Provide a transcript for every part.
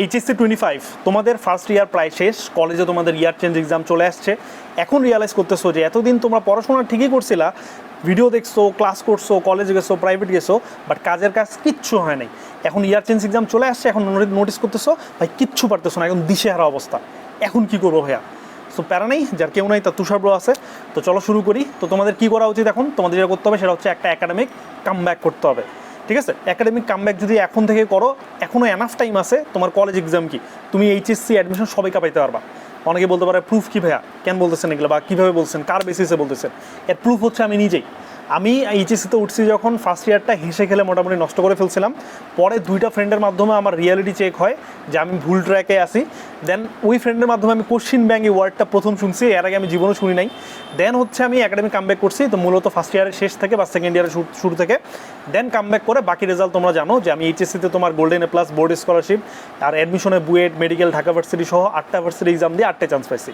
HSC twenty five তোমাদের first year প্রায় শেষ কলেজে তোমাদের ইয়ার চেঞ্জ এক্সাম চলে আসছে। এখন রিয়ালাইজ করতেছো যে এতদিন তোমরা পড়াশোনা ঠিকই করছিলা ভিডিও দেখছ ক্লাস করছ কলেজে গেছো প্রাইভেট গেছো বাট কাজের কাজ কিচ্ছু হয় নাই। এখন ইয়ার চেঞ্জ এক্সাম চলে আসছে, এখন নোটিস করতেছো, ভাই কিচ্ছু পারতেছো না এখন দিশেহারা অবস্থা। এখন কি করব ভাইয়া? সো প্যারা নেই, যার কেউ নাই তার তুষার ব্রো আছে। তো চলো শুরু করি। তো তোমাদের কি করা উচিত এখন? তোমাদের যেটা করতে হবে সেটা হচ্ছে একটা একাডেমিক কাম করতে হবে। ঠিক আছে? একাডেমিক কামব্যাক যদি এখন থেকে করো এখনও এনাফ টাইম আছে, তোমার কলেজ এক্সাম কি? তুমি এইচএসসি অ্যাডমিশন সবাই কাপাইতে পারবা। অনেকে বলতে পারে প্রুফ কী ভাইয়া? কেন বলতেছেন এগুলো বা কীভাবে বলছেন? কার বেসিসে বলতেছেন? এর প্রুফ হচ্ছে আমি নিজেই। আমি এইচএসসিতে উঠছি যখন ফার্স্ট ইয়ারটা হেসে খেলে মোটামুটি নষ্ট করে ফেলছিলাম। পরে দুইটা ফ্রেন্ডের মাধ্যমে আমার রিয়ালিটি চেক হয়, যে আমি ভুল ট্র্যাকে আসি দেন ওই ফ্রেন্ডের মাধ্যমে আমি কোশ্চিন ব্যাঙ্ক এই ওয়ার্ডটা প্রথম শুনছি, এর আগে আমি জীবনে শুনি নাই। দেন হচ্ছে আমি একাডেমিক কামব্যাক করছি, তো মূলত ফার্স্ট ইয়ারের শেষ থেকে বা সেকেন্ড ইয়ারের শুরু থেকে। দেন কামব্যাক করে বাকি রেজাল্ট তোমরা জানো, যে আমি এইচএসসিতে তোমার golden A plus board scholarship আর অ্যাডমিশনে বুয়েট মেডিকেল ঢাকা ভার্সিটি সহ আটটা ভার্সিটি এক্সাম দিয়ে আটটা চান্স পাইছি।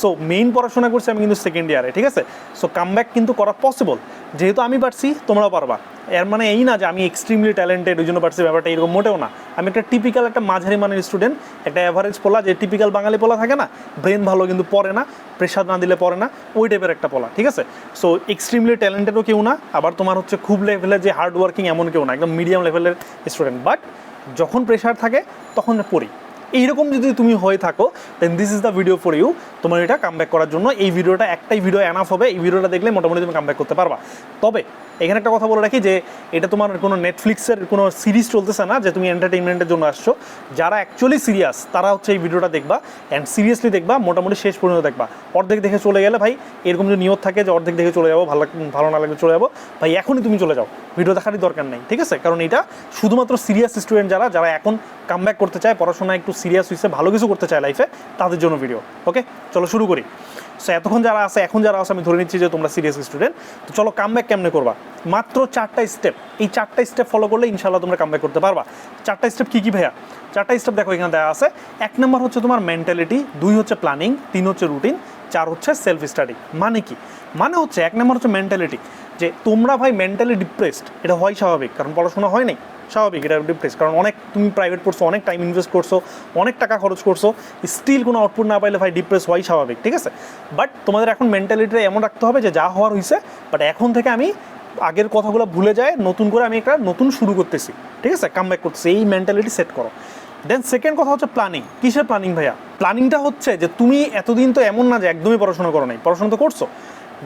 সো মেইন পড়াশোনা করছি আমি কিন্তু সেকেন্ড ইয়ারে ঠিক আছে? সো কামব্যাক কিন্তু করা পসিবল যেহেতু আমি পারছি, তোমরাও পারবা। এর মানে এই না যে আমি এক্সট্রিমলি ট্যালেন্টেড ওই জন্য পারছি, ব্যাপারটা এরকম মোটেও না। আমি একটা টিপিক্যাল একটা মাঝারি মানের স্টুডেন্ট একটা অ্যাভারেজ পোলা, যে টিপিক্যাল বাঙালি পোলা থাকে না ব্রেন ভালো কিন্তু পড়ে না প্রেশার না দিলে পড়ে না, ওই টাইপের একটা পোলা, ঠিক আছে? সো এক্সট্রিমলি ট্যালেন্টেডও কেউ না, আবার তোমার হচ্ছে খুব লেভেলের যে হার্ড ওয়ার্কিং এমন কেউ না, একদম মিডিয়াম লেভেলের স্টুডেন্ট বাট যখন প্রেশার থাকে, তখন পড়ি। এইরকম যদি তুমি হয়ে থাকো then this is the video for you তোমার এটা কামব্যাক করার জন্য। এই ভিডিওটা একটাই ভিডিও অ্যানাফ হবে। এই ভিডিওটা দেখলে মোটামুটি তুমি কামব্যাক করতে পারবা। তবে, এখানে একটা কথা বলে রাখি যে, এটা তোমার কোনো নেটফ্লিক্সের কোনো সিরিজ চলতেছে না যে তুমি এন্টারটেনমেন্টের জন্য আসছো। যারা অ্যাকচুয়ালি সিরিয়াস তারা হচ্ছে এই ভিডিওটা দেখবা অ্যান্ড সিরিয়াসলি দেখবা, মোটামুটি শেষ পর্যন্ত দেখবা। অর্ধেক দেখে চলে গেলে ভাই, এরকম যদি নিয়ত থাকে যে অর্ধেক দেখে চলে যাব, ভালো ভালো না লাগলে চলে যাব, ভাই এখনই তুমি চলে যাও। ভিডিও দেখারই দরকার নেই, ঠিক আছে? কারণ এটা শুধুমাত্র সিরিয়াস স্টুডেন্ট যারা যারা এখন কামব্যাক করতে চায় পড়াশোনা একটু সিরিয়াস হয়েছে ভালো কিছু করতে চায় লাইফে তাদের জন্য ভিডিও ওকে চলো শুরু করি। সো এতক্ষণ যারা আছে, এখন যারা আছে, আমি ধরে নিচ্ছি যে তোমরা সিরিয়াস স্টুডেন্ট তো চলো কামব্যাক কেমনে করবা? মাত্র চারটা স্টেপ এই চারটা স্টেপ ফলো করলে ইনশাল্লাহ তোমরা কামব্যাক করতে পারবা। চারটা স্টেপ কী কী ভাইয়া? চারটা স্টেপ দেখো এখানে দেওয়া আছে। এক নম্বর হচ্ছে তোমার মেন্টালিটি দুই হচ্ছে প্ল্যানিং তিন হচ্ছে রুটিন চার হচ্ছে সেলফ স্টাডি মানে কি? মানে হচ্ছে, এক নম্বর হচ্ছে মেন্টালিটি যে তোমরা ভাই মেন্টালি ডিপ্রেসড এটা হয় স্বাভাবিক, কারণ পড়াশোনা হয় নাই। স্বাভাবিক, এটা ডিপ্রেস কারণ অনেক তুমি প্রাইভেট পড়ছো, অনেক টাইম ইনভেস্ট করছ, অনেক টাকা খরচ করছ স্টিল কোনো আউটপুট না পাইলে ভাই ডিপ্রেস হয় স্বাভাবিক, ঠিক আছে? বাট তোমাদের এখন মেন্টালিটিটা এমন রাখতে হবে যে যা হওয়ার হয়েছে বাট এখন থেকে আমি আগের কথাগুলো ভুলে যায় নতুন করে আমি একটা নতুন শুরু করতেছি, ঠিক আছে? কাম ব্যাক করতেছি, এই মেন্টালিটি সেট করো। দেন সেকেন্ড কথা হচ্ছে প্ল্যানিং কিসের প্ল্যানিং ভাইয়া? প্ল্যানিংটা হচ্ছে যে তুমি এতদিন তো এমন না যে একদমই পড়াশোনা করো নাই, পড়াশোনা তো করছ।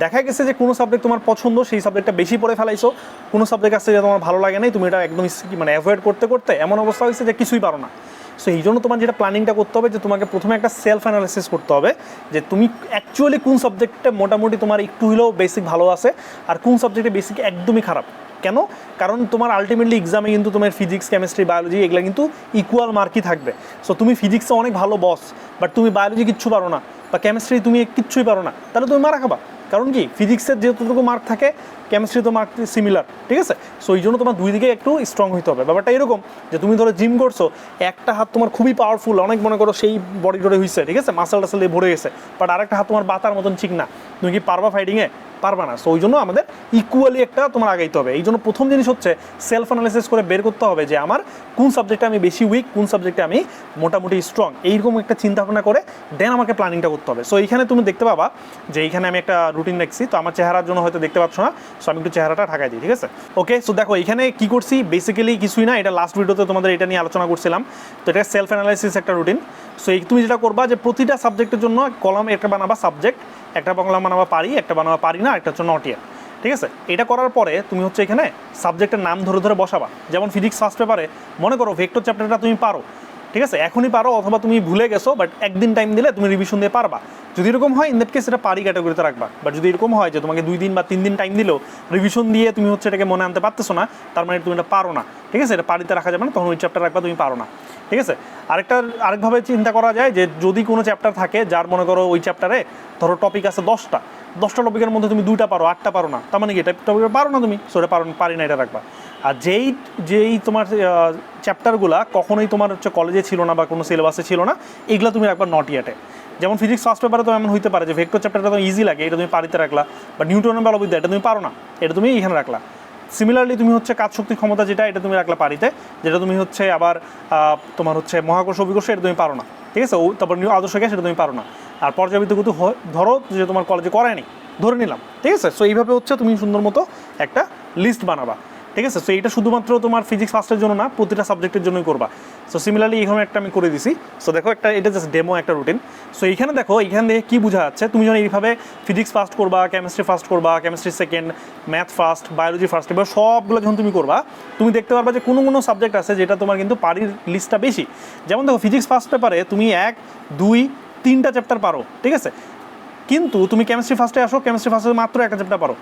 দেখা গেছে যে কোনো সাবজেক্ট তোমার পছন্দ, সেই সাবজেক্টটা বেশি পড়ে ফেলাইছো। কোনো সাবজেক্ট আছে যে তোমার ভালো লাগে নাই, তুমি এটা একদম মানে অ্যাভয়েড করতে করতে এমন অবস্থা হয়েছে যে কিছুই পারো না। সো এই জন্য তোমার যেটা প্ল্যানিংটা করতে হবে যে তোমাকে প্রথমে একটা সেলফ অ্যানালিসিস করতে হবে যে তুমি অ্যাকচুয়ালি কোন সাবজেক্টে মোটামুটি তোমার একটু হলেও বেসিক ভালো আছে আর কোন সাবজেক্টে বেসিক একদমই খারাপ। কেন? কারণ তোমার আলটিমেটলি এক্সামে কিন্তু তোমার ফিজিক্স কেমিস্ট্রি বায়োলজি এগুলো কিন্তু ইকুয়াল মার্কই থাকবে। সো তুমি ফিজিক্সে অনেক ভালো বস বাট তুমি বায়োলজি কিচ্ছু পারো না, বা কেমিস্ট্রি তুমি কিচ্ছুই পারো না, তাহলে তুমি মারা খাবা। কারণ কি? ফিজিক্সের যেহেতু মার্ক থাকে কেমিস্ট্রি তো মার্ক সিমিলার ঠিক আছে? সো এই জন্য তোমার দুই দিকে একটু স্ট্রং হতে হবে। ব্যাপারটা এরকম যে, তুমি ধরো জিম করছ, একটা হাত তোমার খুবই পাওয়ারফুল অনেক মনে করো সেই বডি টডি হয়েছে ঠিক আছে? মাসাল টাসাল দিয়ে ভরে গেছে। বাট আরেকটা হাত তোমার বাতার মতন ঠিক না। তুমি কি পারবা ফাইটিংয়ে পারবা না। সো ওই জন্য আমাদের ইকুয়ালি একটা তোমার আগাইতে হবে। এই জন্য প্রথম জিনিস হচ্ছে সেলফ অ্যানালিসিস করে বের করতে হবে যে, আমার কোন সাবজেক্টে আমি বেশি উইক কোন সাবজেক্টে আমি মোটামুটি স্ট্রং এইরকম একটা চিন্তা ভাবনা করে দেন আমাকে প্ল্যানিংটা করতে হবে। সো এইখানে তুমি দেখতে পাবা যে, এইখানে আমি একটা রুটিন দেখছি। তো আমার চেহারার জন্য হয়তো দেখতে পাচ্ছ না। সো আমি একটু চেহারাটা ঢাকাই দিই, ঠিক আছে? ওকে সো দেখো, এখানে কি করছি? বেসিক্যালি কিছুই না, এটা লাস্ট ভিডিওতে তোমাদের এটা নিয়ে আলোচনা করছিলাম। তো এটা সেলফ অ্যানালাইসিস একটা রুটিন সো এই তুমি যেটা করবা যে প্রতিটা সাবজেক্টের জন্য কলাম একটা বানাবা সাবজেক্ট একটা বাংলা বানাবা পারি, একটা বানাবা পারি না একটা হচ্ছে নট ইয়ার ঠিক আছে? এটা করার পরে তুমি হচ্ছে এখানে সাবজেক্টের নাম ধরে ধরে বসাবা। যেমন ফিজিক্স ফার্স্ট পেপারে মনে করো ভেক্টর চ্যাপ্টারটা তুমি পারো। ঠিক আছে? এখনই পারো অথবা তুমি ভুলে গেছো বাট একদিন টাইম দিলে তুমি রিভিশন দিয়ে পারবা। যদি এরকম হয় ইন দ্যাট কেস এটা পারি ক্যাটাগরিতে রাখবা। বাট যদি এরকম হয় যে তোমাকে দুই দিন বা তিন দিন টাইম দিলেও রিভিশন দিয়ে তুমি হচ্ছে এটাকে মনে আনতে পারতেছো না, তার মানে তুমি এটা পারো না। ঠিক আছে? এটা পারিতে রাখা যাবে না, তখন ওই চ্যাপ্টার রাখবা, তুমি পারো না। ঠিক আছে? আরেকটা, আরেকভাবে চিন্তা করা যায় যে যদি কোনো চ্যাপ্টার থাকে যার মনে করো ওই চ্যাপ্টারে ধরো টপিক আছে দশটা দশটা টপিকের মধ্যে তুমি দুইটা পারো, আটটা পারো না। তার মানে কি? এটা টপিক পারো না তুমি? সো এটা পারো, পারি না, এটা রাখবা। আর যেই যেই তোমার চ্যাপ্টারগুলা কখনোই তোমার হচ্ছে কলেজে ছিল না বা কোনো সিলেবাসে ছিল না, এগুলো তুমি রাখবা নট ইয়াটে যেমন ফিজিক্স ফার্স্ট পেপারে তো এমন হইতে পারে যে ভেক্টর চ্যাপ্টারটা তো ইজি লাগে, এটা তুমি পারিতে রাখলা, বা নিউটনের বলবিদ্যা এটা তুমি পারো না, এটা তুমি এখানে রাখলা। সিমিলারলি তুমি হচ্ছে কাজ শক্তি ক্ষমতা যেটা, এটা তুমি রাখলা পারিতে, যেটা তুমি হচ্ছে আবার তোমার হচ্ছে মহাকর্ষ অভিকর্ষ, এটা তুমি পারো না, ঠিক আছে? ও, তারপর নিউ আদর্শ গ্যাস, এটা তুমি পারো না। আর পর্যাবৃত্ত কিন্তু ধরো যে তোমার কলেজে করায়নি, ধরে নিলাম, ঠিক আছে? সো এইভাবে হচ্ছে তুমি সুন্দর মতো একটা লিস্ট বানাবা। ঠিক আছে? সো এইটা শুধুমাত্র তোমার ফিজিক্স ফার্স্টের জন্য না, প্রতিটা সাবজেক্টের জন্যই করবা। সো সিমিলারলি এখানে একটা আমি করে দিছি। সো দেখো একটা, এটা জাস্ট ডেমো একটা রুটিন সো এইখানে দেখো, এইখান থেকে কী বোঝা যাচ্ছে, তুমি যখন এইভাবে ফিজিক্স ফার্স্ট করবা কেমিস্ট্রি ফার্স্ট করবা chemistry second math first biology first এবার সবগুলো যখন তুমি করবা, তুমি দেখতে পারবা যে কোনো কোনো সাবজেক্ট আছে যেটা তোমার কিন্তু পারির লিস্টটা বেশি। যেমন দেখো ফিজিক্স ফার্স্ট পেপারে তুমি এক, দুই, তিনটা চ্যাপ্টার পারো, ঠিক আছে? কিন্তু তুমি কেমিস্ট্রি ফার্স্টে আসো কেমিস্ট্রি ফার্স্টে মাত্র একটা চ্যাপ্টার পারো।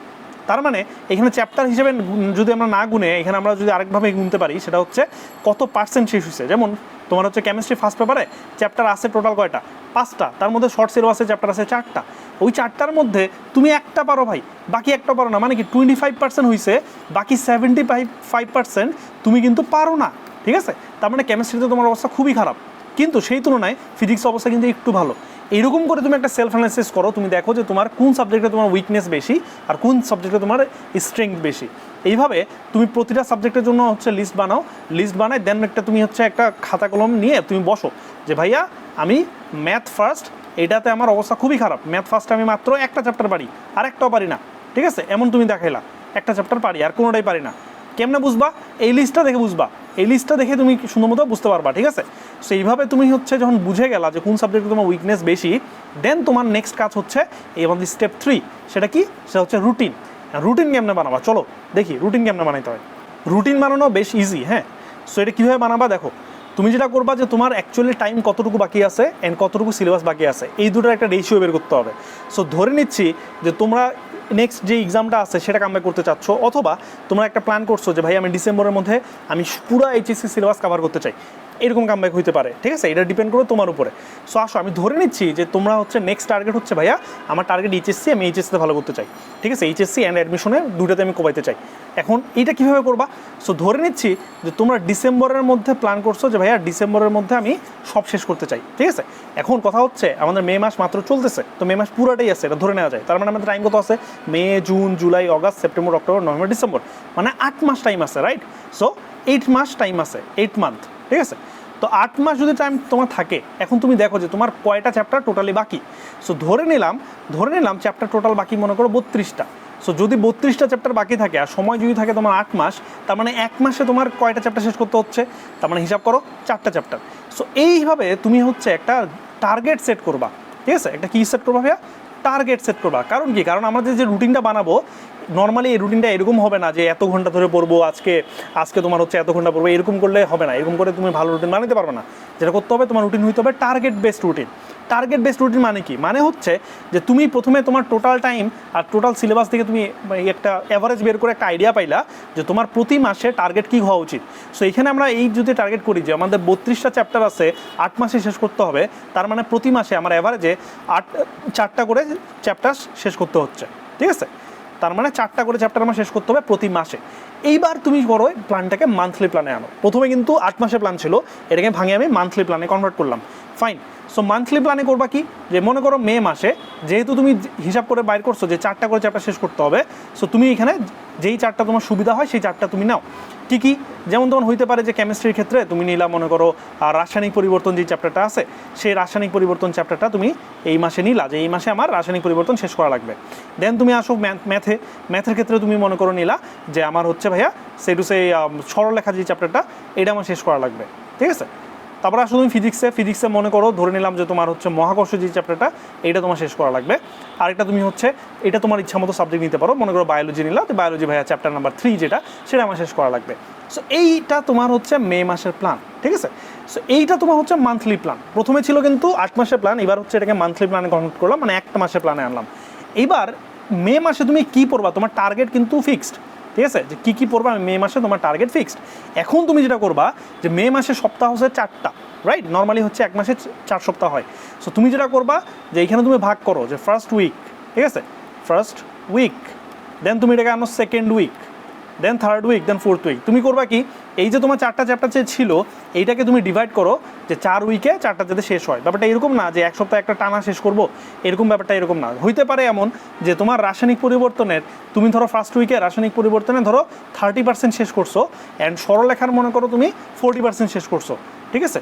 তার মানে এখানে চ্যাপ্টার হিসেবে যদি আমরা না গুনে, এখানে আমরা যদি আরেকভাবে গুনতে পারি, সেটা হচ্ছে কত পার্সেন্ট শেষ হয়েছে? যেমন তোমার হচ্ছে কেমিস্ট্রি ফার্স্ট পেপারে চ্যাপ্টার আছে টোটাল কয়টা? পাঁচটা। তার মধ্যে শর্ট সিলেবাসে চ্যাপ্টার আছে চারটা। ওই চারটার মধ্যে তুমি একটা পারো ভাই, বাকি একটা পারো না। মানে কি টোয়েন্টি ফাইভ পার্সেন্ট হয়েছে বাকি সেভেন্টি ফাইভ ফাইভ পার্সেন্ট তুমি কিন্তু পারো না। ঠিক আছে? তার মানে কেমিস্ট্রিতে তোমার অবস্থা খুবই খারাপ। কিন্তু সেই তুলনায় ফিজিক্স অবস্থা কিন্তু একটু ভালো। এইরকম করে তুমি একটা সেলফ অ্যানালাইসিস করো, তুমি দেখো যে তোমার কোন সাবজেক্টে তোমার উইকনেস বেশি আর কোন সাবজেক্টে তোমার স্ট্রেংথ বেশি। এইভাবে তুমি প্রতিটা সাবজেক্টের জন্য হচ্ছে লিস্ট বানাও লিস্ট বানায় দেন একটা তুমি হচ্ছে একটা খাতা কলম নিয়ে তুমি বসো যে, ভাইয়া, আমি ম্যাথ ফার্স্ট এটাতে আমার অবস্থা খুবই খারাপ। ম্যাথ ফার্স্ট আমি মাত্র একটা চ্যাপ্টার পারি, আর একটাও পারি না। ঠিক আছে? এমন তুমি দেখাইলা, একটা চ্যাপ্টার পারি, আর কোনোটাই পারি না। কেমনে বুঝবা? এই লিস্টটা দেখে বুঝবা। এই লিস্টটা দেখে তুমি সুন্দর মতো বুঝতে পারবা, ঠিক আছে? সো এইভাবে তুমি হচ্ছে যখন বুঝে গেলা যে কোন সাবজেক্টে তোমার উইকনেস বেশি দেন তোমার নেক্সট কাজ হচ্ছে এই আমাদের স্টেপ থ্রি সেটা কি? সেটা হচ্ছে রুটিন রুটিন কেমনে বানাবা? চলো, দেখি রুটিন কেমনে বানাইতে হয়? রুটিন বানানো বেশ ইজি হ্যাঁ? সো এটা কীভাবে বানাবা দেখো, তুমি যেটা করবা যে তোমার অ্যাকচুয়ালি টাইম কতটুকু বাকি আছে অ্যান্ড কতটুকু সিলেবাস বাকি আছে, এই দুটোর একটা রেশিও বের করতে হবে। সো ধরে নিচ্ছি যে তোমরা নেক্সট যে এক্সামটা আছে সেটা কামব্যাক করতে চাচ্ছ, অথবা তোমরা একটা প্ল্যান করছ যে ভাই আমি ডিসেম্বরের মধ্যে আমি পুরো এইচএসসি সিলেবাস কভার করতে চাই। এরকম কামব্যাক হইতে পারে, ঠিক আছে? এটা ডিপেন্ড করে তোমার উপরে। সো আসো, আমি ধরে নিচ্ছি যে তোমরা হচ্ছে নেক্সট টার্গেট হচ্ছে, ভাইয়া, আমার টার্গেট এইচএসসি আমি এইচএসসিতে ভালো করতে চাই। ঠিক আছে? এইচএসসি অ্যান্ড অ্যাডমিশনে দুটাতে আমি কোবাইতে চাই। এখন এইটা কীভাবে করবা? সো ধরে নিচ্ছি যে তোমরা ডিসেম্বরের মধ্যে প্ল্যান করছ যে, ভাইয়া, ডিসেম্বরের মধ্যে আমি সব শেষ করতে চাই। ঠিক আছে? এখন কথা হচ্ছে, আমাদের মে মাস মাত্র চলতেছে, তো মে মাস পুরোটাই আছে, এটা ধরে নেওয়া যায়। তার মানে আমাদের টাইম কত আছে? May, June, July, August, September, October, November, December. মানে আট মাস টাইম আছে রাইট সো এইট মাস টাইম আছে এইট মান্থ ঠিক আছে? তো আট মাস যদি টাইম তোমার থাকে, এখন তুমি দেখো যে তোমার কয়টা চ্যাপ্টার টোটালি বাকি? সো ধরে নিলাম ধরে নিলাম চ্যাপ্টার টোটাল বাকি মনে করো বত্রিশটা। সো যদি বত্রিশটা চ্যাপ্টার বাকি থাকে আর সময় যদি থাকে তোমার আট মাস, তার মানে এক মাসে তোমার কয়টা চ্যাপ্টার শেষ করতে হচ্ছে? তার মানে হিসাব করো চারটা চ্যাপ্টার সো এইভাবে তুমি হচ্ছে একটা টার্গেট সেট করবা। ঠিক আছে? একটা কী সেট করবা ভাইয়া? টার্গেট সেট করবা। কারণ কি? কারণ আমাদের যে রুটিনটা বানাবো নর্মালি এই রুটিনটা এরকম হবে না যে এত ঘণ্টা ধরে পড়ব, আজকে আজকে তোমার হচ্ছে এত ঘণ্টা পড়ব, এরকম করলে হবে না। এরকম করে তুমি ভালো রুটিন বানাতে পারবে না। যেটা করতে হবে, তোমার রুটিন হইতে হবে target based routine target based routine মানে কি? মানে হচ্ছে যে তুমি প্রথমে তোমার টোটাল টাইম আর টোটাল সিলেবাস থেকে তুমি একটা অ্যাভারেজ বের করে একটা আইডিয়া পাইলা যে তোমার প্রতি মাসে টার্গেট কী হওয়া উচিত। সো এখানে আমরা এই যদি টার্গেট করি যে আমাদের বত্রিশটা চ্যাপ্টার আছে, আট মাসে শেষ করতে হবে, তার মানে প্রতি মাসে আমার অ্যাভারেজে আট, চারটা করে চ্যাপ্টার শেষ করতে হচ্ছে। ঠিক আছে? তার মানে চারটা করে চ্যাপ্টার আমার শেষ করতে হবে প্রতি মাসে। এইবার তুমি করো প্ল্যানটাকে মান্থলি প্ল্যানে আনো। প্রথমে কিন্তু আট মাসের প্ল্যান ছিল, এটাকে ভাঙে আমি মান্থলি প্ল্যানে কনভার্ট করলাম। ফাইন সো মান্থলি প্ল্যানে করবা কি? যে মনে করো মে মাসে যেহেতু তুমি হিসাব করে বাইর করছ যে চারটা করে চ্যাপ্টার শেষ করতে হবে সো তুমি এখানে যেই চারটা তোমার সুবিধা হয় সেই চারটা তুমি নাও। কী কী? যেমন তোমার হইতে পারে যে কেমিস্ট্রির ক্ষেত্রে তুমি নিলা মনে করো রাসায়নিক পরিবর্তন যে চ্যাপ্টারটা আছে, সেই রাসায়নিক পরিবর্তন চ্যাপ্টারটা তুমি এই মাসে নিলা, যে এই মাসে আমার রাসায়নিক পরিবর্তন শেষ করা লাগবে। দেন তুমি আসো ম্যাথে ম্যাথের ক্ষেত্রে তুমি মনে করো নিলা যে আমার হচ্ছে ভাইয়া সেই টু সেই সরলরেখা যে চ্যাপ্টারটা এটা আমার শেষ করা লাগবে। ঠিক আছে? তারপর আসলে তুমি ফিজিক্সে ফিজিক্সে মনে করো, ধরে নিলাম যে তোমার হচ্ছে মহাকর্ষ যে চ্যাপ্টারটা এইটা তোমার শেষ করা লাগবে। আরেকটা তুমি হচ্ছে, এটা তোমার ইচ্ছা মতো সাবজেক্ট নিতে পারো। মনে করো বায়োলজি নিলা, তো বায়োলজি ভাইয়া চ্যাপ্টার নাম্বার থ্রি যেটা, সেটা আমার শেষ করা লাগবে। সো এইটা তোমার হচ্ছে মে মাসের প্ল্যান ঠিক আছে? সো এইটা তোমার হচ্ছে মান্থলি প্ল্যান প্রথমে ছিল কিন্তু আট মাসের প্ল্যান এবার হচ্ছে এটাকে মান্থলি প্ল্যানে কনভার্ট করলাম মানে একটা মাসের প্ল্যানে আনলাম। এবার মে মাসে তুমি কি পড়বা? তোমার টার্গেট কিন্তু ফিক্সড ঠিক আছে? যে কী কী পড়বা? মে মাসে তোমার টার্গেট ফিক্সড এখন তুমি যেটা করবা, যে মে মাসে সপ্তাহ হচ্ছে চারটা রাইট নর্মালি হচ্ছে এক মাসে চার সপ্তাহ হয়। সো তুমি যেটা করবা, যে এইখানে তুমি ভাগ করো, যে ফার্স্ট উইক ঠিক আছে? ফার্স্ট উইক দেন তুমি এটাকে আনো second week then third week then fourth week তুমি করবা কি? এই যে তোমার চারটা চ্যাপ্টার যে ছিল, এইটাকে তুমি ডিভাইড করো যে চার উইকে চারটা যাতে শেষ হয়। ব্যাপারটা এরকম না যে এক সপ্তাহে একটা টানা শেষ করব, এরকম ব্যাপারটা এরকম না। হইতে পারে এমন যে তোমার রাসায়নিক পরিবর্তনের, তুমি ধরো ফার্স্ট উইকে রাসায়নিক পরিবর্তনে ধরো থার্টি পার্সেন্ট শেষ করছ অ্যান্ড সরলরেখার মনে করো তুমি ফোর্টি পার্সেন্ট শেষ করছ। ঠিক আছে?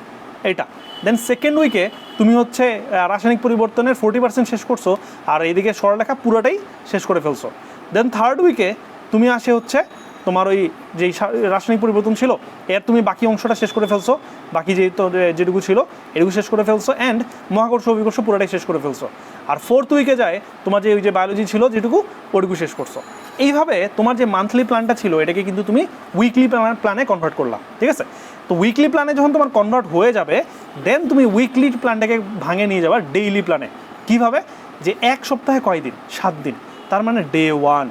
এইটা। দেন সেকেন্ড উইকে তুমি হচ্ছে রাসায়নিক পরিবর্তনের ফোর্টি পার্সেন্ট শেষ করছ আর এইদিকে সরলরেখা পুরোটাই শেষ করে ফেলছো। দেন থার্ড উইকে তুমি আসে হচ্ছে তোমার ওই সা- রাসায়নিক পরিবর্তন ছিল, এর তুমি বাকি অংশটা শেষ করে ফেলছো, বাকি যে তো যেটুকু ছিল, এটুকু শেষ করে ফেলছো অ্যান্ড মহাকর্ষ অভিকর্ষ পুরোটাই শেষ করে ফেলছো। আর ফোর্থ উইকে যায়, তোমার যে ওই যে বায়োলজি ছিল, যেটুকু, ওটুকু শেষ করছ। এইভাবে তোমার যে মান্থলি প্ল্যানটা ছিল, এটাকে কিন্তু তুমি উইকলি প্ল্যানে কনভার্ট করলাম ঠিক আছে? তো উইকলি প্ল্যানে যখন তোমার কনভার্ট হয়ে যাবে দেন তুমি উইকলি প্ল্যানটাকে ভাঙে নিয়ে যাবা ডেইলি প্ল্যানে কীভাবে? যে এক সপ্তাহে কয়দিন? সাত দিন। তার মানে ডে ওয়ান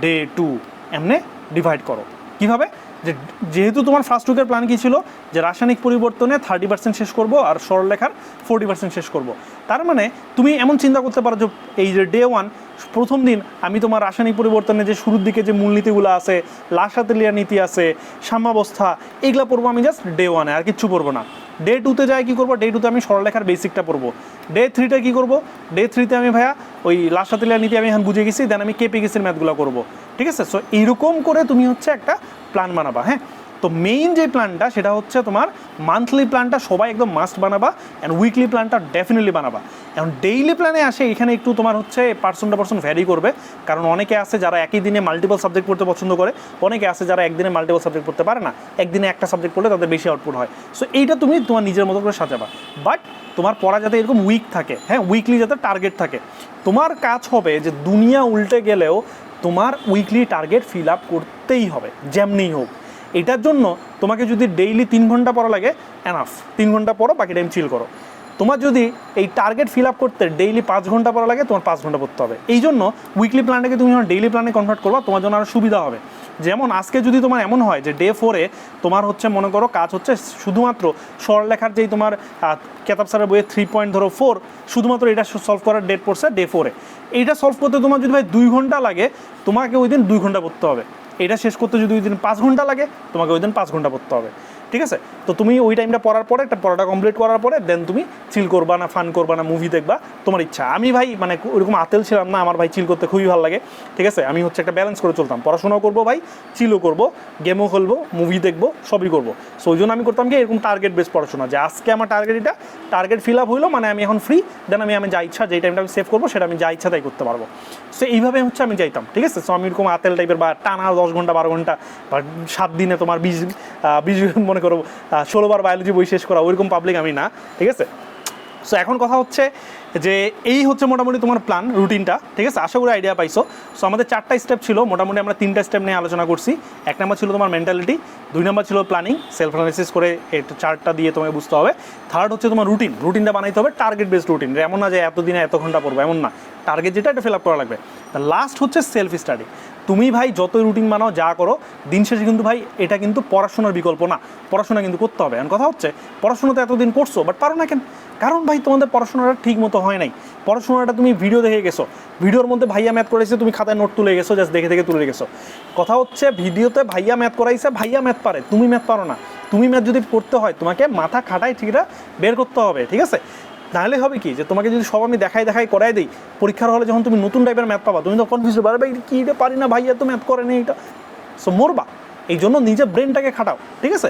ডে টু এমনে ডিভাইড করো। কীভাবে? যে যেহেতু তোমার ফার্স্ট উইকের প্ল্যান কী ছিল? যে রাসায়নিক পরিবর্তনে থার্টি পার্সেন্ট শেষ করব আর সরলরেখার ফোর্টি পার্সেন্ট শেষ করব। তার মানে তুমি এমন চিন্তা করতে পারো যে এই যে ডে ওয়ান প্রথম দিন আমি তোমার রাসায়নিক পরিবর্তনে যে শুরুর দিকে যে মূলনীতিগুলো আছে, লাসাতেলিয়া নীতি আছে, সাম্যাবস্থা এগুলো পড়ব আমি জাস্ট ডে ওয়ানে আর কিচ্ছু পড়ব না। ডে টুতে যাই কী করব? ডে টুতে আমি সরলরেখার বেসিকটা পড়ব। ডে থ্রিতে কী করব? ডে থ্রিতে আমি ভাইয়া ওই লাসাতেলিয়া নীতি আমি এখন বুঝে গেছি দেন আমি কেপি গেসির ম্যাথগুলো করব। ঠিক আছে? সো এইরকম করে তুমি হচ্ছে একটা প্ল্যান বানাবা হ্যাঁ? তো মেইন যে প্ল্যানটা সেটা হচ্ছে তোমার মান্থলি প্ল্যানটা সবাই একদম মাস্ট বানাবা অ্যান্ড উইকলি প্ল্যানটা ডেফিনেটলি বানাবা। এখন ডেইলি প্ল্যানে আসে, এখানে একটু তোমার হচ্ছে পার্সন টু পার্সন ভ্যারি করবে। কারণ অনেকে আছে যারা একই দিনে মাল্টিপল সাবজেক্ট পড়তে পছন্দ করে, অনেকে আছে যারা একদিনে মাল্টিপল সাবজেক্ট পড়তে পারে না। একদিনে একটা সাবজেক্ট পড়লে তাদের বেশি আউটপুট হয়। সো এইটা তুমি তোমার নিজের মতো করে সাজাবা। বাট তোমার পড়া যাতে এরকম উইক থাকে হ্যাঁ? উইকলি যাতে টার্গেট থাকে। তোমার কাজ হবে যে দুনিয়া উল্টে গেলেও তোমার উইকলি টার্গেট ফিল আপ করতেই হবে যেমনি হোক। এটার জন্য তোমাকে যদি ডেইলি তিন ঘণ্টা পড়া লাগে অ্যানাফ তিন ঘণ্টা পড়ো, বাকি টাইম চিল করো। তোমার যদি এই টার্গেট ফিল আপ করতে ডেইলি পাঁচ ঘণ্টা পড়া লাগে, তোমার পাঁচ ঘণ্টা পড়তে হবে। এই জন্য উইকলি প্ল্যানটাকে তুমি যখন ডেইলি প্ল্যানে কনভার্ট করবা, তোমার জন্য আরও সুবিধা হবে। যেমন আজকে যদি তোমার এমন হয় যে ডে ফোরে তোমার হচ্ছে, মনে করো, কাজ হচ্ছে শুধুমাত্র স্বরলেখার যেই তোমার কেতাব স্যারের বইয়ে থ্রি পয়েন্ট ধরো ফোর শুধুমাত্র এটা সলভ করার ডেট পড়ছে ডে ফোরে এইটা সলভ করতে তোমার যদি ভাই দুই ঘণ্টা লাগে, তোমাকে ওই দিন দুই ঘণ্টা পড়তে হবে। এটা শেষ করতে যদি ওই দিন পাঁচ ঘণ্টা লাগে, তোমাকে ওই দিন পাঁচ ঘণ্টা পড়তে হবে। ঠিক আছে? তো তুমি ওই টাইমটা পড়ার পরে, একটা পড়াটা কমপ্লিট করার পরে দেন তুমি চিল করবা না ফান করবা না মুভি দেখবা, তোমার ইচ্ছা। আমি ভাই মানে ওইরকম আতেল ছিলাম না, আমার ভাই চিল করতে খুবই ভালো লাগে, ঠিক আছে? আমি হচ্ছে একটা ব্যালেন্স করে চলতাম। পড়াশোনাও করব ভাই চিলও করব গেমও খেলব মুভি দেখব, সবই করব। সো ওই জন্য আমি করতাম কি, এরকম টার্গেট বেস পড়াশোনা। যে আজকে আমার টার্গেট এটা টার্গেট ফিল আপ হইল মানে আমি এখন ফ্রি দেন আমি আমি যা ইচ্ছা, যেই টাইমটা আমি সেভ করব, সেটা আমি যা ইচ্ছা তাই করতে পারব। সো এইভাবে হচ্ছে আমি যাইতাম, ঠিক আছে? সো আমি এরকম আতেল টাইপের বা টানা দশ ঘণ্টা, বারো ঘণ্টা, বা সাত দিনে তোমার বিশ বিশ, মনে করো আহ, ষোলো বার বায়োলজি বই শেষ করা ওইরকম পাবলিক আমি না ঠিক আছে? সো এখন কথা হচ্ছে যে এই হচ্ছে মোটামুটি তোমার প্ল্যান রুটিনটা ঠিক আছে? আশা করি আইডিয়া পাইছো। সো আমাদের চারটা স্টেপ ছিল মোটামুটি আমরা তিনটা স্টেপ নিয়ে আলোচনা করছি। এক নম্বর ছিল তোমার মেন্টালিটি দুই নম্বর ছিল প্ল্যানিং সেলফ অ্যানালিসিস করে চার্টটা দিয়ে তোমাকে বুঝতে হবে। থার্ড হচ্ছে তোমার রুটিন রুটিনটা বানাইতে হবে টার্গেট বেসড রুটিন এমন না যে এত দিনে এত ঘণ্টা পড়ব এমন না। টার্গেট যেটা, এটা ফিল আপ করা লাগবে। লাস্ট হচ্ছে সেলফ স্টাডি তুমি ভাই যতই রুটিন বানাও, যা করো, দিন শেষে কিন্তু ভাই এটা কিন্তু পড়াশোনার বিকল্প না। পড়াশোনা কিন্তু করতে হবে। এখন কথা হচ্ছে, পড়াশোনা তো এতদিন করছ বাট পারো না কেন? কারণ ভাই তোমাদের পড়াশোনাটা ঠিক মতো হয় নাই। পড়াশোনাটা তুমি ভিডিও দেখে গেছো। ভিডিওর মধ্যে ভাইয়া ম্যাথ করেছে তুমি খাতায় নোট তুলে গেছো জাস্ট দেখে দেখে তুলে গেছো। কথা হচ্ছে ভিডিওতে ভাইয়া ম্যাথ করাইছে, ভাইয়া ম্যাথ পারে। তুমি ম্যাথ পারো না। তুমি ম্যাথ যদি করতে হয়, তোমাকে মাথা খাটাই ঠিকটা বের করতে হবে, ঠিক আছে? তাহলে হবে কি যে তোমাকে যদি সব আমি দেখাই দেখাই করাই দিই, পরীক্ষার হলে যখন তুমি নতুন টাইপের ম্যাথ পাবা, তুমি তো কনফিউজ হবে ভাই কী এটা পারি না ভাইয়া, তো ম্যাথ করে নেই এটা। সো মরবা। এই জন্য নিজের ব্রেনটাকে খাটাও, ঠিক আছে?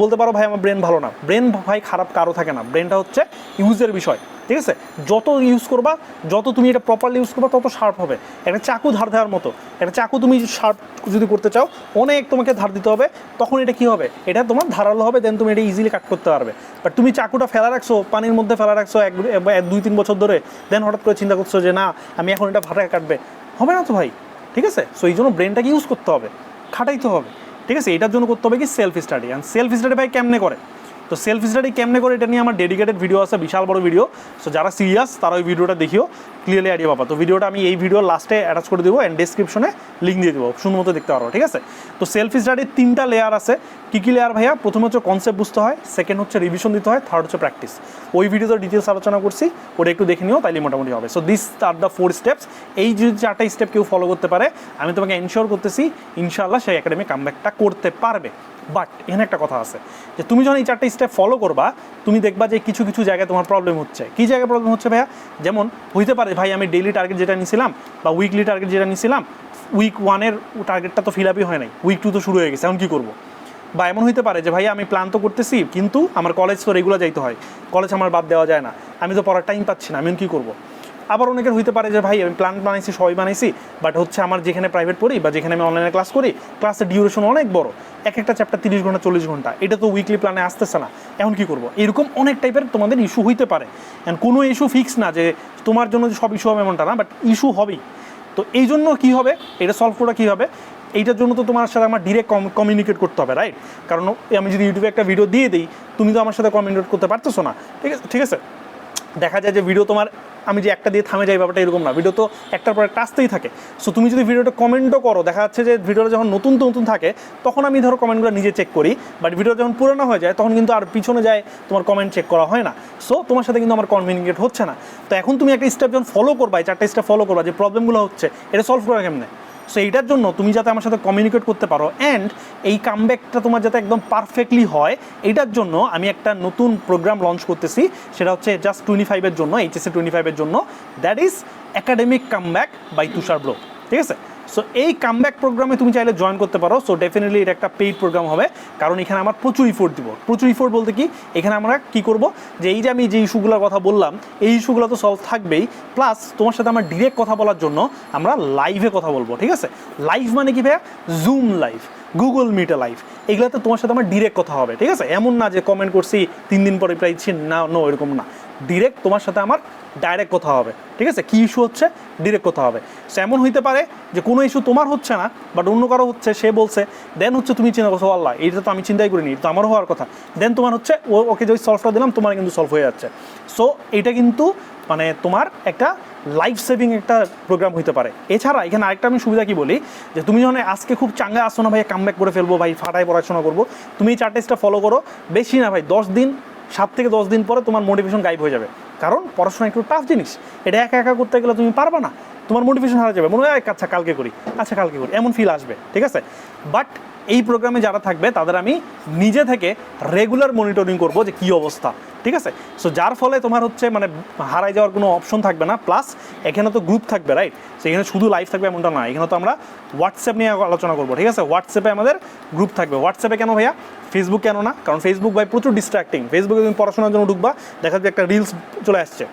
বলতে পারো ভাই, আমার ব্রেন ভালো না। ব্রেন ভাই খারাপ কারও থাকে না। ব্রেনটা হচ্ছে ইউজের বিষয়, ঠিক আছে? যত ইউজ করবা, যত তুমি এটা প্রপারলি ইউজ করবা, তত শার্প হবে। একটা চাকু ধার দেওয়ার মতো, একটা চাকু তুমি শার্প যদি করতে চাও, অনেক তোমাকে ধার দিতে হবে, তখন এটা কি হবে? এটা তোমার ধারালো হবে দেন তুমি এটা ইজিলি কাট করতে পারবে। বাট তুমি চাকুটা ফেলা রাখছো, পানির মধ্যে ফেলা রাখছো এক দুই, তিন বছর ধরে দেন হঠাৎ করে চিন্তা করছ যে, না, আমি এখন এটা ভাটা কাটবে। হবে না তো ভাই, ঠিক আছে? সো এই জন্য ব্রেনটাকে ইউজ করতে হবে, খাটাইতে হবে। ঠিক আছে? এটার জন্য করতে হবে কি self study and self study ভাই কেমনে করে? তো সেলফ স্টাডি কেমনে করে এটা নিয়ে আমার ডেডিকেটেড ভিডিও আছে, বিশাল বড় ভিডিও সো যারা সিরিয়াস তারা ওই ভিডিওটা দেখিও ক্লিয়ারলি আইডিয়া পাবা। তো ভিডিওটা আমি এই ভিডিও লাস্টে অ্যাটাচ করে দেবো অ্যান্ড ডিসক্রিপশনে লিঙ্ক দিয়ে দেবো সুন্দর মতো দেখতে পারব ঠিক আছে? তো সেলফ স্টাডির তিনটা লেয়ার আছে। কী কী লেয়ার ভাইয়া? প্রথমে হচ্ছে কনসেপ্ট বুঝতে হয় সেকেন্ড হচ্ছে রিভিশন দিতে হয় থার্ড হচ্ছে প্র্যাকটিস ওই ভিডিওতে ডিটেলস আলোচনা করছি, ওটা একটু দেখে নিও, তাইলে মোটামুটি হবে। So this are the four steps এই যে চারটা স্টেপ কেউ ফলো করতে পারে, আমি তোমাকে এনশিওর করতেছি, ইনশাআল্লাহ সেই একাডেমি কামব্যাকটা করতে পারবে। বাট এখানে একটা কথা আছে, যে তুমি যখন এই চারটে স্টেপ ফলো করবা, তুমি দেখবা যে কিছু কিছু জায়গায় তোমার প্রবলেম হচ্ছে। কী জায়গায় প্রবলেম হচ্ছে ভাইয়া? যেমন হইতে পারে, ভাই আমি ডেইলি টার্গেট যেটা নিয়েছিলাম বা উইকলি টার্গেট যেটা নিয়েছিলাম উইক ওয়ানের টার্গেটটা তো ফিল আপই হয় নাই উইক টু তো শুরু হয়ে গেছে, এখন কী করব? বা এমন হইতে পারে যে ভাই আমি প্ল্যান তো করতেছি, কিন্তু আমার কলেজ তো রেগুলার যাইতে হয় কলেজ আমার বাদ দেওয়া যায় না, আমি তো পড়ার টাইম পাচ্ছি না, আমি কী করব? আবার অনেকের হইতে পারে যে, ভাই, আমি প্ল্যান বানাইছি, সবাই বানাইছি বাট হচ্ছে আমার যেখানে প্রাইভেট পড়ি বা যেখানে আমি অনলাইনে ক্লাস করি ক্লাসের ডিউরেশন অনেক বড়। এক একটা চ্যাপ্টার তিরিশ ঘণ্টা, চল্লিশ ঘণ্টা। এটা তো উইকলি প্ল্যানে আসতেছে না। এখন কি করব? এরকম অনেক টাইপের তোমাদের ইস্যু হইতে পারে। অ্যান্ড কোনো ইস্যু ফিক্স না যে, তোমার জন্য যে সব ইস্যু হবে এমনটা না বাট ইস্যু হবেই। তো এই জন্য কী হবে? এটা সলভ করা কী হবে? এইটার জন্য তো তোমার সাথে আমার ডিরেক্ট কমিউনিকেট করতে হবে রাইট কারণ আমি যদি ইউটিউবে একটা ভিডিও দিয়ে দিই, তুমি তো আমার সাথে কমিউনিকেট করতে পারতেছো না। ঠিক আছে ঠিক আছে? দেখা যায় যে ভিডিও তোমার আমি যে একটা দিয়ে থামে যাই ব্যাপারটা এরকম না। ভিডিও তো একটার পর একটা আসতেই থাকে। সো তুমি যদি ভিডিওটা কমেন্টও করো, দেখা যাচ্ছে যে ভিডিওটা যখন নতুন নতুন থাকে, তখন আমি ধরো কমেন্টগুলো নিজে চেক করি। বাট ভিডিও যখন পুরোনো হয়ে যায়, তখন কিন্তু আর পিছনে যায়, তোমার কমেন্ট চেক করা হয় না। সো তোমার সাথে কিন্তু আমার কমিউনিকেট হচ্ছে না। তো এখন তুমি একটা স্টেপ যখন ফলো করবা চারটা স্টেপ ফলো করবা, যে প্রবলেমগুলো হচ্ছে, এটা সলভ করা কেমনে? সো এইটার জন্য তুমি যাতে আমার সাথে কমিউনিকেট করতে পারো অ্যান্ড এই কামব্যাকটা তোমার যাতে একদম পারফেক্টলি হয়, এইটার জন্য আমি একটা নতুন প্রোগ্রাম লঞ্চ করতেছি, সেটা হচ্ছে জাস্ট টোয়েন্টি ফাইভের জন্য এইচএসসি টোয়েন্টি ফাইভের জন্য that is academic comeback by Tushar blow ঠিক আছে? সো এই কামব্যাক প্রোগ্রামে তুমি চাইলে জয়েন করতে পারো। সো ডেফিনেটলি এটা একটা পেইড প্রোগ্রাম হবে। কারণ এখানে আমার প্রচুর ইফোর্ট দিব। প্রচুর ইফোর্ট বলতে কি, এখানে আমরা কি করব, যে এই যে আমি যে ইস্যুগুলোর কথা বললাম, এই ইস্যুগুলো তো সলভ থাকবেই। প্লাস তোমার সাথে আমার ডিরেক্ট কথা বলার জন্য আমরা লাইভে কথা বলব, ঠিক আছে? লাইভ মানে কি ভাইয়া? জুম লাইভ গুগল মিটে লাইভ এগুলোতে তোমার সাথে আমার ডিরেক্ট কথা হবে, ঠিক আছে? এমন না যে কমেন্ট করছি, তিন দিন পরে প্রায় না নো এরকম না। ডিরেক্ট তোমার সাথে আমার ডাইরেক্ট কথা হবে। ঠিক আছে? কী ইস্যু হচ্ছে ডিরেক্ট কথা হবে। এমন হইতে পারে যে কোনো ইস্যু তোমার হচ্ছে না বাট অন্য কারও হচ্ছে, সে বলছে দেন হচ্ছে তুমি চিন্তা করছ, আল্লাহ, এইটা তো আমি চিন্তাই করিনি, এটা তো আমারও হওয়ার কথা। দেন তোমার হচ্ছে, ও, ওকে যদি সলভটা দিলাম, তোমার কিন্তু সলভ হয়ে যাচ্ছে। সো এটা কিন্তু মানে তোমার একটা লাইফ সেভিং একটা প্রোগ্রাম হইতে পারে। এছাড়া এখানে আরেকটা আমি সুবিধা কি বলি, যে তুমি যখন আজকে খুব চাঙ্গা আসো না ভাই কামব্যাক করে ফেলব ভাই, ফাটায় পড়াশোনা করব, তুমি এই চারটে স্টেপ ফলো করো। বেশি না ভাই, দশ দিন সাত থেকে দশ দিন পরে তোমার মোটিভেশন গাইব হয়ে যাবে। কারণ পড়াশোনা একটু টাফ জিনিস। এটা একা একা করতে গেলে তুমি পারবা না। তোমার মোটিভেশন হারা যাবে। মনে হয় আচ্ছা কালকে করি। আচ্ছা কালকে করি। এমন ফিল আসবে। ঠিক আছে? বাট এই প্রোগ্রামে যারা থাকবে, তাদের আমি নিজে থেকে রেগুলার মনিটরিং করব যে কী অবস্থা, ঠিক আছে? সো যার ফলে তোমার হচ্ছে মানে হারাই যাওয়ার কোনো অপশন থাকবে না প্লাস এখানে তো গ্রুপ থাকবে রাইট সো সেখানে শুধু লাইভ থাকবে এমনটা না, এখানে তো আমরা হোয়াটসঅ্যাপ নিয়ে আলোচনা করব, ঠিক আছে? হোয়াটসঅ্যাপে আমাদের গ্রুপ থাকবে। হোয়াটসঅ্যাপে কেন ভাইয়া? ফেসবুক কেন না? কারণ ফেসবুক ভাই প্রচুর ডিস্ট্রাক্টিং ফেসবুকে তুমি পড়াশোনার জন্য ঢুকবা, দেখা যাবে একটা রিলস চলে আসছে।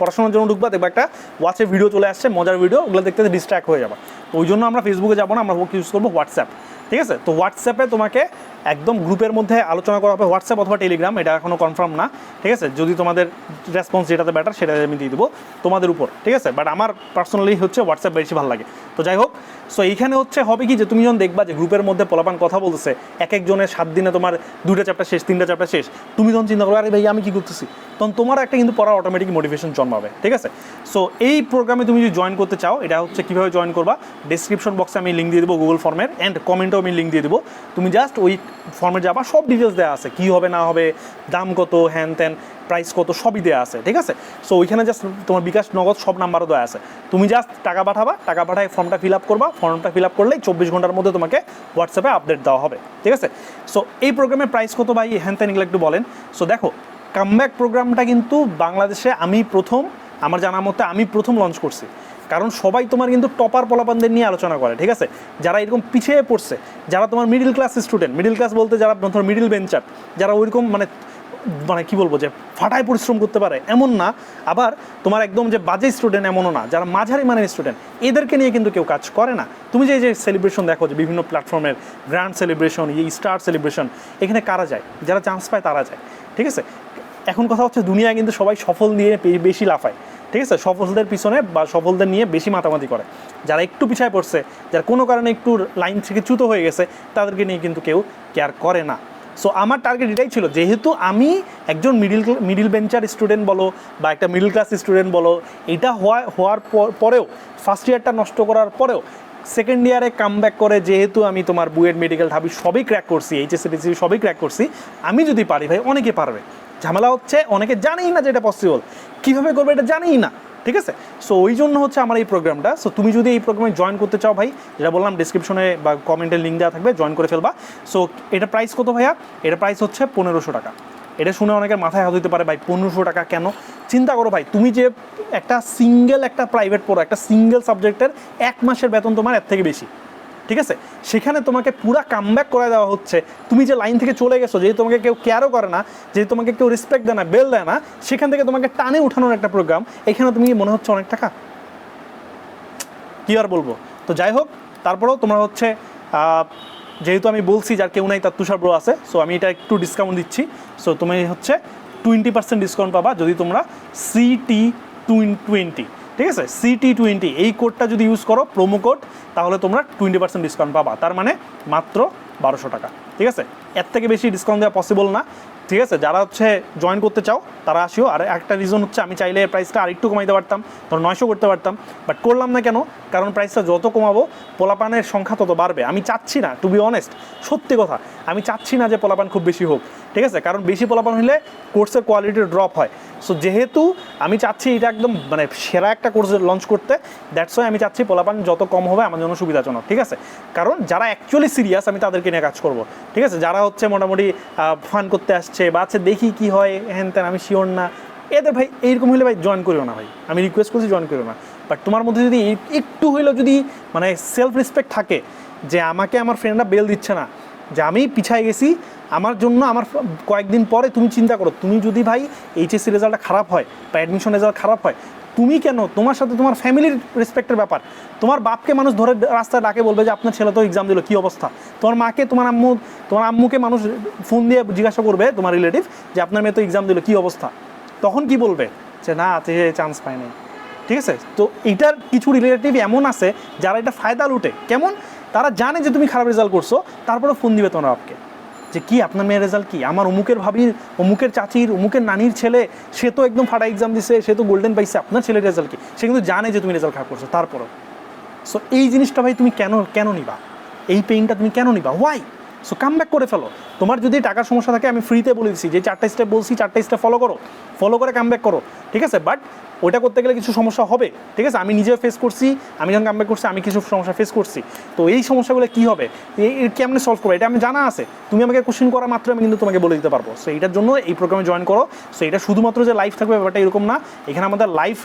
পড়াশোনার জন্য ঢুকবা, দেখবা একটা ওয়াচে ভিডিও চলে আসছে, মজার ভিডিও ওগুলো দেখতে ডিস্ট্র্যাক্ট হয়ে যাবে। ওই জন্য আমরা ফেসবুকে যাব না, আমরা ইউজ করব হোয়াটসঅ্যাপ ঠিক আছে? তো হোয়াটসঅ্যাপে তোমাকে একদম গ্রুপের মধ্যে আলোচনা করা হবে। হোয়াটসঅ্যাপ অথবা টেলিগ্রাম এটা এখনও কনফার্ম না, ঠিক আছে? যদি তোমাদের রেসপন্স যেটাতে ব্যাটার সেটা আমি দিয়ে দেবো তোমাদের উপর, ঠিক আছে? বাট আমার পার্সোনালি হচ্ছে হোয়াটসঅ্যাপ বেশি ভালো লাগে। তো যাই হোক সো এইখানে হচ্ছে হবে কি যে, তুমি যখন দেখবা যে গ্রুপের মধ্যে পোলাপান কথা বলতেছে, এক একজনের সাত দিনে তোমার দুইটা চ্যাপ্টার শেষ, তিনটা চ্যাপ্টার শেষ, তুমি যখন চিন্তা করো আরে ভাই, আমি কী করতেছি? তখন তোমার একটা কিন্তু পড়ার অটোমেটিক মোটিভেশন জন্মাবে, ঠিক আছে? সো এই প্রোগ্রামে তুমি যদি জয়েন করতে চাও, এটা হচ্ছে কীভাবে জয়েন করবা? ডিসক্রিপশন বক্সে আমি লিঙ্ক দিয়ে দেবো গুগল ফর্মের অ্যান্ড কমেন্টও আমি লিঙ্ক দিয়ে দেবো। তুমি জাস্ট ওই ফর্মে যাবা, সব ডিটেলস দেওয়া আছে, কী হবে, না হবে, দাম কত, হ্যান ত্যান প্রাইস কত, সবই দেওয়া আছে, ঠিক আছে? সো ওইখানে জাস্ট তোমার বিকাশ নগদ সব নাম্বারও দেওয়া আছে। তুমি জাস্ট টাকা পাঠাবা, টাকা পাঠায় ফর্মটা ফিল আপ করবা ফর্মটা ফিল আপ করলেই চব্বিশ ঘণ্টার মধ্যে তোমাকে হোয়াটসঅ্যাপে আপডেট দেওয়া হবে, ঠিক আছে? সো এই প্রোগ্রামের প্রাইস কত ভাই? হ্যান ত্যান একটু বলেন। সো দেখো কামব্যাক প্রোগ্রামটা কিন্তু বাংলাদেশে আমি প্রথম, আমার জানার মতে আমি প্রথম লঞ্চ করছি। কারণ সবাই তোমার কিন্তু টপার পলাপানদের নিয়ে আলোচনা করে, ঠিক আছে? যারা এরকম পিছিয়ে পড়ছে, যারা তোমার middle class student middle class বলতে যারা ধর মিডিল বেঞ্চার যারা ওইরকম মানে মানে কি বলব যে ফাটায় পরিশ্রম করতে পারে, এমন না। আবার তোমার একদম যে বাজে স্টুডেন্ট এমনও না, যারা মাঝারি মানের স্টুডেন্ট এদেরকে নিয়ে কিন্তু কেউ কাজ করে না। তুমি যে যে সেলিব্রেশন দেখো যে বিভিন্ন প্ল্যাটফর্মের গ্র্যান্ড সেলিব্রেশন এই স্টার সেলিব্রেশন এখানে কারা যায়? যারা চান্স পায় তারা যায়, ঠিক আছে? এখন কথা হচ্ছে দুনিয়ায় কিন্তু সবাই সফল নিয়ে বেশি লাফায়, ঠিক আছে? সফলদের পিছনে বা সফলদের নিয়ে বেশি মাতামাতি করে। যারা একটু পিছায় পড়ছে, যারা কোনো কারণে একটু লাইন থেকে চ্যুত হয়ে গেছে, তাদেরকে নিয়ে কিন্তু কেউ কেয়ার করে না। সো আমার টার্গেট এটাই ছিল, যেহেতু আমি একজন মিডিল মিডিল বেঞ্চার স্টুডেন্ট বলো বা একটা মিডিল ক্লাস স্টুডেন্ট বলো, এটা হওয়া হওয়ার পর- পরেও ফার্স্ট ইয়ারটা নষ্ট করার পরেও সেকেন্ড ইয়ারে কাম করে যেহেতু আমি তোমার বুয়েট মেডিকেল ঢাবি সবই ক্র্যাক করছি এইচএসসি সবই ক্র্যাক করছি, আমি যদি পারি ভাই, অনেকে পারবে। ঝামেলা হচ্ছে, অনেকে জানেই না যে এটা পসিবল কীভাবে করবে এটা জানেই না, ঠিক আছে? সো ওই জন্য হচ্ছে আমার এই প্রোগ্রামটা সো তুমি যদি এই প্রোগ্রামে জয়েন করতে চাও ভাই, যেটা বললাম ডিসক্রিপশনে বা কমেন্টের লিঙ্ক দেওয়া থাকবে জয়েন করে ফেলবা। সো এটা প্রাইস কত ভাইয়া? এটা প্রাইস হচ্ছে পনেরোশো টাকা। এটা শুনে অনেকের মাথায় হাত হতে পারে, ভাই, পনেরোশো টাকা কেন? চিন্তা করো ভাই, তুমি যে একটা সিঙ্গেল একটা প্রাইভেট পড়ো, একটা সিঙ্গেল সাবজেক্টের এক মাসের বেতন তোমার এর থেকে বেশি। ঠিক আছে? সেখানে তোমাকে পুরা কামব্যাক করে দেওয়া হচ্ছে। তুমি যে লাইন থেকে চলে গেছো, যেহেতু তোমাকে কেউ কেয়ারও করে না, যেহেতু তোমাকে কেউ রেসপেক্ট দেয় না বেল দেয় না, সেখান থেকে তোমাকে টানে উঠানোর একটা প্রোগ্রাম এখানে তুমি মনে হচ্ছে অনেক টাকা? কি আর বলব? তো যাই হোক, তারপরেও তোমরা হচ্ছে যেহেতু আমি বলছি যার কেউ নাই, তার তুষার ব্রো আছে সো আমি এটা একটু ডিসকাউন্ট দিচ্ছি। সো তুমি হচ্ছে টোয়েন্টি পার্সেন্ট ডিসকাউন্ট পাবা যদি তোমরা সিটি টোয়েন্টি ঠিক আছে? সিটি টোয়েন্টি এই কোডটা যদি ইউজ করো প্রোমো কোড তাহলে তোমরা টোয়েন্টি পার্সেন্ট ডিসকাউন্ট পাবা। তার মানে মাত্র বারোশো টাকা। ঠিক আছে? এর থেকে বেশি ডিসকাউন্ট দেওয়া পসিবল না। ঠিক আছে? যারা হচ্ছে জয়েন করতে চাও, তারা আসিও। আর একটা রিজন হচ্ছে, আমি চাইলে প্রাইসটা আরেকটু কমাইতে পারতাম, ধরো নয়শো করতে পারতাম। বাট করলাম না কেন? কারণ প্রাইসটা যত কমাবো, পোলাপানের সংখ্যা তত বাড়বে। আমি চাচ্ছি না টু বি অনেস্ট সত্যি কথা, আমি চাচ্ছি না যে পোলাপান খুব বেশি হোক। ঠিক আছে? কারণ বেশি পোলাপান হলে কোর্সের কোয়ালিটি ড্রপ হয়। সো যেহেতু আমি চাচ্ছি এটা একদম মানে সেরা একটা কোর্স লঞ্চ করতে দ্যাটস ওয়াই আমি চাচ্ছি পোলাপান যত কম হবে আমার জন্য সুবিধাজনক, ঠিক আছে? কারণ যারা অ্যাকচুয়ালি সিরিয়াস আমি তাদেরকে নিয়ে কাজ করব, ঠিক আছে? যারা হচ্ছে মোটামুটি ফান করতে আসছে বা আচ্ছা দেখি কি হয়, হ্যান ত্যান, আমি শিওর না, এদের ভাই এইরকম হলে ভাই জয়েন করিও না ভাই। আমি রিকোয়েস্ট করছি জয়েন করিও না। বাট তোমার মধ্যে যদি একটু হইলেও যদি মানে সেলফ রেসপেক্ট থাকে, যে আমাকে আমার ফ্রেন্ডরা বেল দিচ্ছে না, যে আমি পিছায় গেছি আমার জন্য আমার কয়েকদিন পরে তুমি চিন্তা করো, তুমি যদি ভাই এইচএসসি রেজাল্টটা খারাপ হয়, বা অ্যাডমিশন রেজাল্ট খারাপ হয়, তুমি কেন? তোমার সাথে তোমার ফ্যামিলির রেসপেক্টের ব্যাপার। তোমার বাপকে মানুষ ধরে রাস্তায় ডাকে বলবে যে, আপনার ছেলে তো এক্সাম দিল, কী অবস্থা? তোমার মাকে, তোমার আম্মু, তোমার আম্মুকে মানুষ ফোন দিয়ে জিজ্ঞাসা করবে তোমার রিলেটিভ যে, আপনার মেয়ে তো এক্সাম দিল, কী অবস্থা? তখন কি বলবে? যে, না চান্স পায় নাই। ঠিক আছে? তো এইটার কিছু রিলেটিভ এমন আছে যারা এটা ফায়দা লুটে। কেমন? তারা জানে যে, তুমি খারাপ রেজাল্ট করছ। তারপরে ফোন দিবে তোমার বাপকে। যে কি আপনার মেয়ের রেজাল্ট কি? আমার অমুকের ভাবির, অমুকের চাচির, অমুকের নানির ছেলে, সে তো একদম ফাটা এক্সাম দিছে, সে তো গোল্ডেন পাইছে, আপনার ছেলের রেজাল্ট কি? সে কিন্তু জানে যে তুমি রেজাল্ট খারাপ করছ, তারপরেও। সো এই জিনিসটা ভাই তুমি কেন কেন নিবা? এই পেইনটা তুমি কেন নিবা? ওয়াই সো কাম ব্যাক করে ফেলো। তোমার যদি টাকার সমস্যা থাকে, আমি ফ্রিতে বলে দিচ্ছি যে চারটা স্টেপ বলছি, চারটা স্টেপ ফলো করো। ফলো করে কাম ব্যাক করো। ঠিক আছে? বাট ওটা করতে গেলে কিছু সমস্যা হবে। ঠিক আছে? আমি নিজেও ফেস করছি, আমি যখন কাম ব্যাক করছি, আমি কিছু সমস্যা ফেস করছি। তো এই সমস্যাগুলো কী হবে? এই কেমনে সলভ করব? এটা আমি জানা আছে। তুমি আমাকে কোশ্চেন করা মাত্র আমি কিন্তু তোমাকে বলে দিতে পারব। সো এইটার জন্য এই প্রোগ্রামে জয়েন করো। সো এটা শুধুমাত্র যে লাইভ থাকবে, ব্যাপারটা এরকম না। এখানে আমাদের লাইভ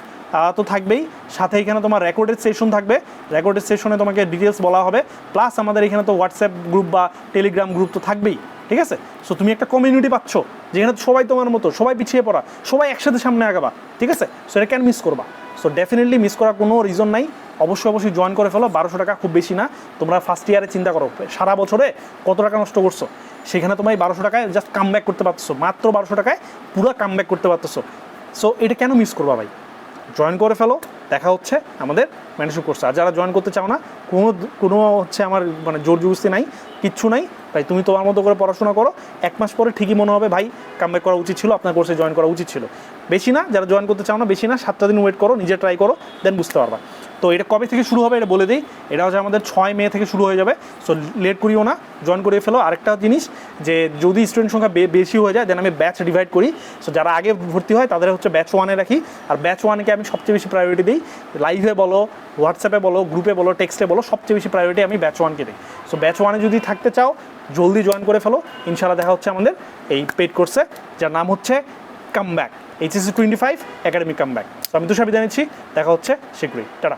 তো থাকবেই। সাথে এখানে তোমার রেকর্ডেড সেশন থাকবে। রেকর্ডেড সেশনে তোমাকে ডিটেলস বলা হবে। প্লাস আমাদের এখানে তো হোয়াটসঅ্যাপ গ্রুপ বা টেলিগ্রাম গ্রুপ তো থাকবেই। ঠিক আছে? সো তুমি একটা কমিউনিটি পাচ্ছ, যেখানে সবাই তোমার মতো, সবাই পিছিয়ে পড়া, সবাই একসাথে সামনে আগাবা, ঠিক আছে? সো এটা কেন মিস করবা। সো ডেফিনেটলি মিস করার কোনো রিজন নাই। অবশ্যই অবশ্যই জয়েন করে ফেলো, বারোশো টাকা খুব বেশি না। তোমরা ফার্স্ট ইয়ারে চিন্তা করো, সারা বছরে কত টাকা নষ্ট করছ? সেখানে তোমার এই বারোশো টাকায় জাস্ট কাম ব্যাক করতে পারতেছো, মাত্র বারোশো টাকায় পুরো কাম ব্যাক করতে পারতেছো। সো এটা কেন মিস করবা ভাই? জয়েন করে ফেলো, দেখা হচ্ছে আমাদের ম্যানেজমেন্ট কোর্সে আর যারা জয়েন করতে চাও না, কোনো কোনো হচ্ছে আমার মানে জোর জুবস্তি নাই, কিচ্ছু নাই। ভাই, তুমি তোমার মতো করে পড়াশোনা করো। এক মাস পরে ঠিকই মনে হবে, ভাই কামব্যাক করা উচিত ছিল, আপনার কোর্সে জয়েন করা উচিত ছিল। বেশি না, যারা জয়েন করতে চাও না, বেশি না, সাতটা দিন ওয়েট করো, নিজে ট্রাই করো দেন বুঝতে পারবা। তো এটা কবে থেকে শুরু হবে এটা বলে দিই। এটা হচ্ছে আমাদের ছয় মে থেকে শুরু হয়ে যাবে সো লেট করিও না জয়েন করিয়ে ফেলো। আরেকটা জিনিস যে যদি স্টুডেন্ট সংখ্যা বেশি হয়ে যায় দেন আমি ব্যাচ ডিভাইড করি। সো যারা আগে ভর্তি হয়, তাদের হচ্ছে ব্যাচ ওয়ানে রাখি। আর ব্যাচ ওয়ানকে আমি সবচেয়ে বেশি প্রায়োরিটি দিই। লাইভে বলো হোয়াটসঅ্যাপে বলো গ্রুপে বলো টেক্সটে বলো, সবচেয়ে বেশি প্রায়োরিটি আমি ব্যাচ ওয়ানকে দিই। সো ব্যাচ ওয়ানে যদি থাকতে চাও, জলদি জয়েন করে ফেলো। ইনশাল্লাহ দেখা হচ্ছে আমাদের এই পেড কোর্সে যার নাম হচ্ছে comeback HSC twenty five academic comeback তো আমি তুষার নিচ্ছি, দেখা হচ্ছে শীঘ্রই। টাটা।